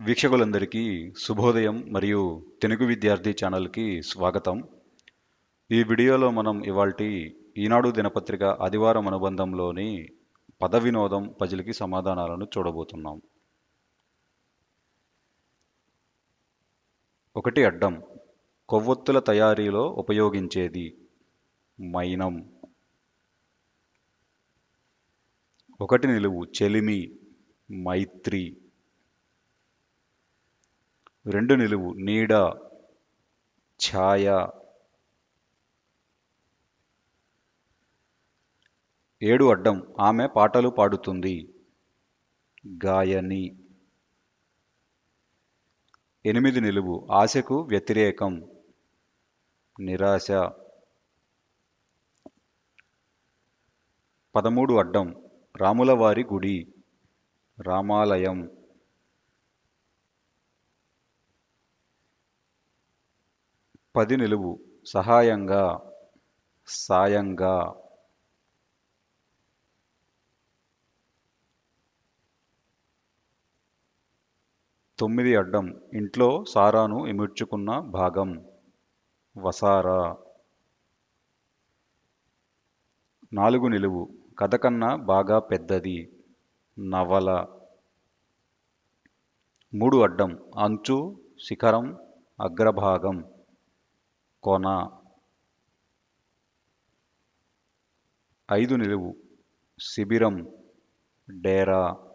వీక్షకులందరికీ శుభోదయం మరియు తెలుగు విద్యార్థి ఛానల్కి స్వాగతం. ఈ వీడియోలో మనం ఇవాల్టి ఈనాడు దినపత్రిక ఆదివారం అనుబంధంలోని పద వినోదం పజిల్కి సమాధానాలను చూడబోతున్నాం. ఒకటి అడ్డం కొవ్వొత్తుల తయారీలో ఉపయోగించేది మైనం. ఒకటి నిలువు చెలిమి మైత్రి. రెండు నిలువు. నీడ ఛాయ. ఏడు అడ్డం. ఆమె పాటలు పాడుతుంది. గాయని. ఎనిమిది నిలువు. ఆశకు వ్యతిరేకం. నిరాశ. పదమూడు అడ్డం. రాములవారి గుడి. రామాలయం. పది నిలువు. సహాయంగా సాయంగా. తొమ్మిది అడ్డం. ఇంట్లో సారాను ఇముడ్చుకున్న భాగం. వసారా. నాలుగు నిలువు. కథ కన్నా బాగా పెద్దది. నవల. మూడు అడ్డం. అంచు శిఖరం అగ్రభాగం. కొన. ఐదు నిలువు. శిబిరం డేరా.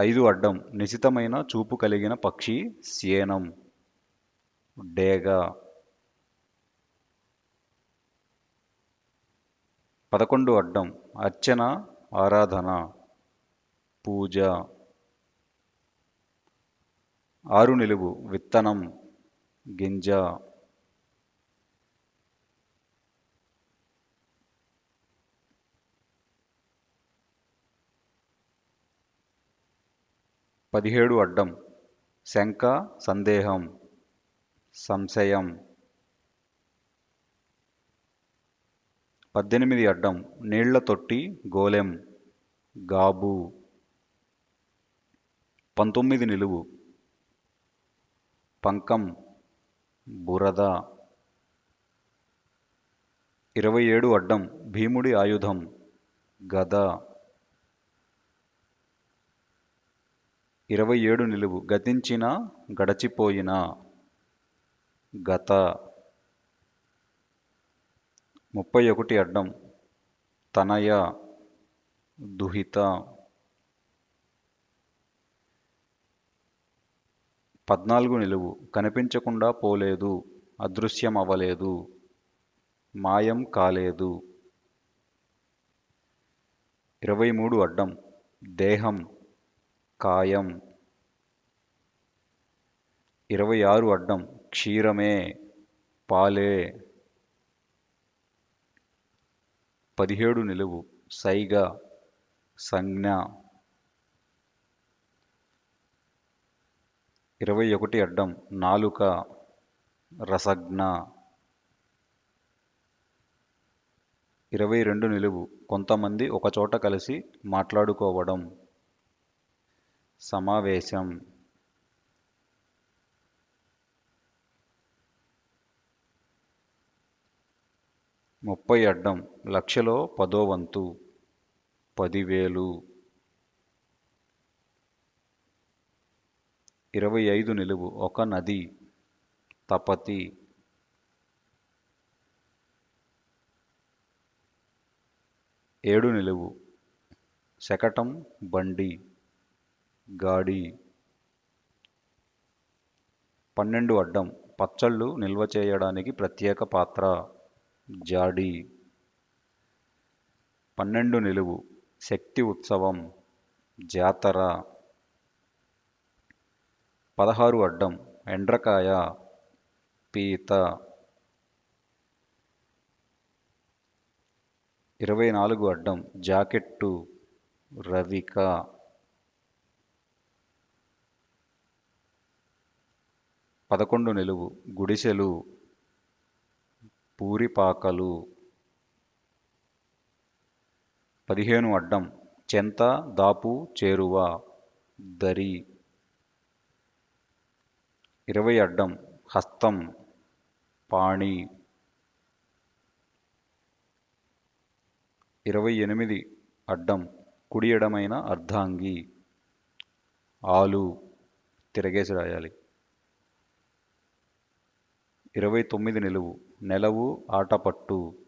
ఐదు అడ్డం. నిశితమైన చూపు కలిగిన పక్షి శేనం. డేగ. పదకొండు అడ్డం. అర్చన ఆరాధన. పూజ. ఆరు నిలువు. విత్తనం. గింజ పదిహేడు అడ్డం. శంక సందేహం సంశయం. పద్దెనిమిది అడ్డం. నీళ్ళ తొట్టి గోలెం గాబు. పంతొమ్మిది నిలువు. పంకం బురద. ఇరవై ఏడు అడ్డం భీముడి ఆయుధం గద. ఇరవై ఏడు నిలువు గతించిన గడచిపోయిన గత. ముప్పై ఒకటి అడ్డం తనయ దుహిత. పద్నాలుగు నిలువు. కనిపించకుండా పోలేదు. అదృశ్యం మాయం కాలేదు. ఇరవై మూడు అడ్డం. దేహం. కాయం. ఇరవై ఆరు అడ్డం. క్షీరమే. పాలే. పదిహేడు నిలువు. సైగ. సంజ్ఞ. ఇరవై ఒకటి అడ్డం నాలుక రసజ్ఞ. ఇరవై రెండు నిలువు కొంతమంది ఒకచోట కలిసి మాట్లాడుకోవడం. సమావేశం. ముప్పై అడ్డం లక్షలో పదో వంతు పదివేలు. ఇరవై ఐదు నిలువు ఒక నది తపతి. ఏడు నిలువు శకటం బండి గాడి. పన్నెండు అడ్డం పచ్చళ్ళు నిల్వ చేయడానికి ప్రత్యేక పాత్ర జాడి. పన్నెండు నిలువు శక్తి ఉత్సవం జాతర. పదహారు అడ్డం. ఎండ్రకాయ పీత. ఇరవై నాలుగు అడ్డం. జాకెట్టు రవిక. పదకొండు నిలువు. గుడిసెలు పూరిపాకలు. పదిహేను అడ్డం. చెంత దాపు చేరువ దరి. ఇరవై అడ్డం హస్తం పాణి. ఇరవై ఎనిమిది అడ్డం కుడి ఎడమైన అర్ధాంగి. ఆలు తిరగేసి రాయాలి. ఇరవై తొమ్మిది నిలువు నెలవు ఆటపట్టు.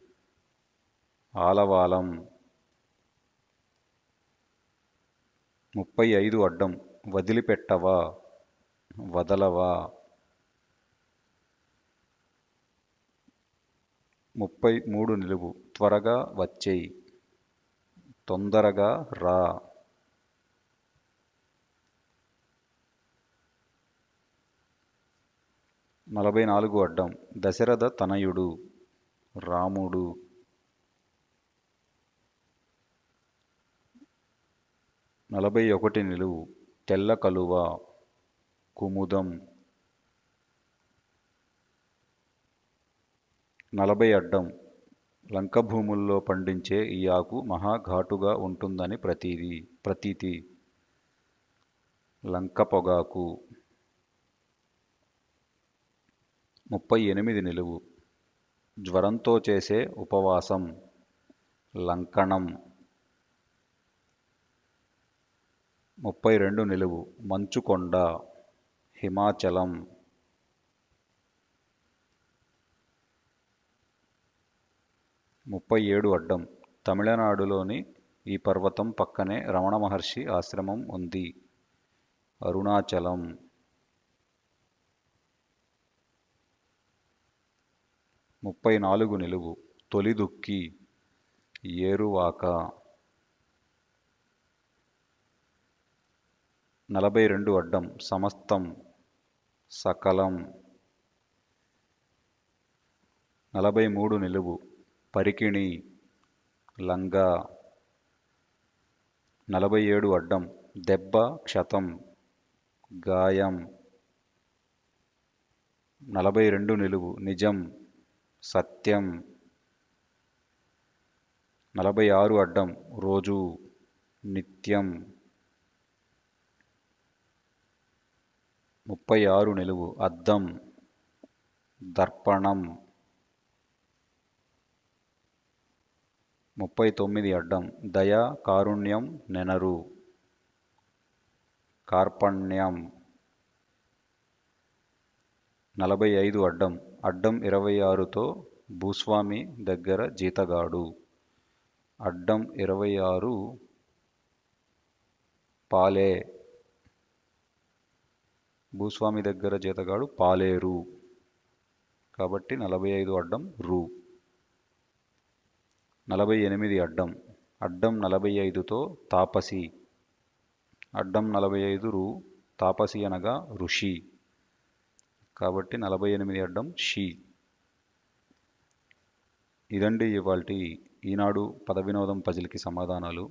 ఆలవాలం. ముప్పై ఐదు అడ్డం వదిలిపెట్టవా. వదలవా? ముప్పై మూడు నిలువు. త్వరగా వచ్చేయి. తొందరగా రా. నలభై నాలుగు అడ్డం. దశరథ తనయుడు రాముడు. నలభై ఒకటి నిలువు. తెల్ల కలువ. కుముదం. నలభై అడ్డం. లంక భూముల్లో పండించే ఈ ఆకు మహా ఘాటుగా ఉంటుందని ప్రతీది ప్రతీతి. లంక పొగాకు. ముప్పై ఎనిమిది నిలువు. జ్వరంతో చేసే ఉపవాసం. లంకణం. ముప్పై రెండు నిలువు. మంచుకొండ హిమాచలం. ముప్పై ఏడు అడ్డం. తమిళనాడులోని ఈ పర్వతం పక్కనే రమణ మహర్షి ఆశ్రమం ఉంది. అరుణాచలం. ముప్పై నాలుగు నిలువు. తొలిదుక్కి. ఏరువాక. నలభై రెండు అడ్డం. సమస్తం. సకలం. నలభై మూడు నిలువు. పరికిణి లంగా. నలభై ఏడు అడ్డం. దెబ్బ క్షతం. గాయం. నలభై రెండు నిలువు. నిజం సత్యం. నలభై ఆరు అడ్డం. రోజు నిత్యం. ముప్పై ఆరు నిలువు. అద్దం దర్పణం. ముప్పై తొమ్మిది అడ్డం. దయ కారుణ్యం నెనరు. కార్పణ్యం. నలభై ఐదు అడ్డం. అడ్డం ఇరవై ఆరుతో భూస్వామి దగ్గర జీతగాడు. అడ్డం ఇరవై ఆరు పాలే. భూస్వామి దగ్గర జీతగాడు పాలేరు. కాబట్టి నలభై ఐదు అడ్డం రూ. నలభై ఎనిమిది అడ్డం. అడ్డం నలభై ఐదుతో తాపసి. అడ్డం నలభై ఐదు రూ. తాపసి అనగా ఋషి. కాబట్టి నలభై ఎనిమిది అడ్డం షి. ఇదండి ఇవాళ ఈనాడు పద వినోదం పజిల్కి సమాధానాలు.